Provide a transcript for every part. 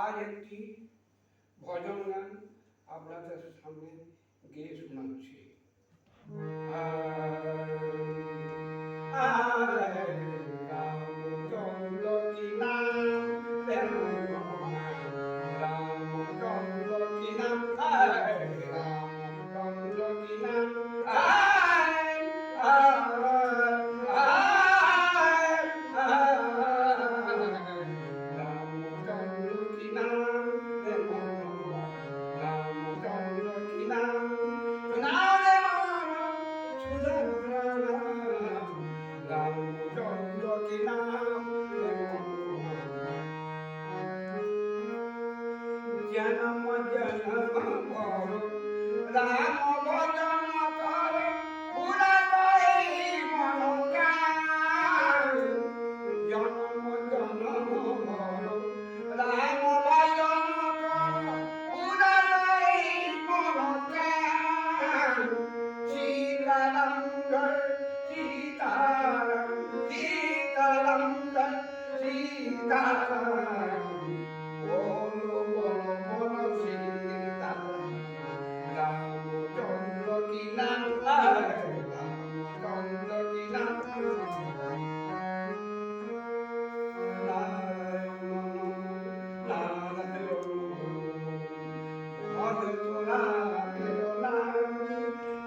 আর একটি ভজন গান আপনাদের সামনে গেয়ে শোনাচ্ছি। جنم وجنم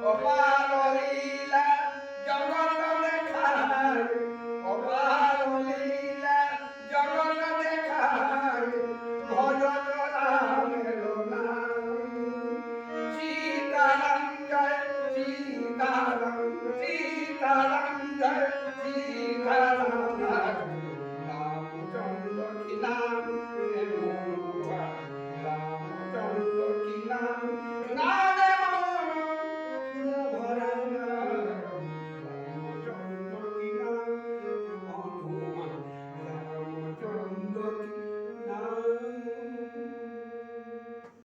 অপার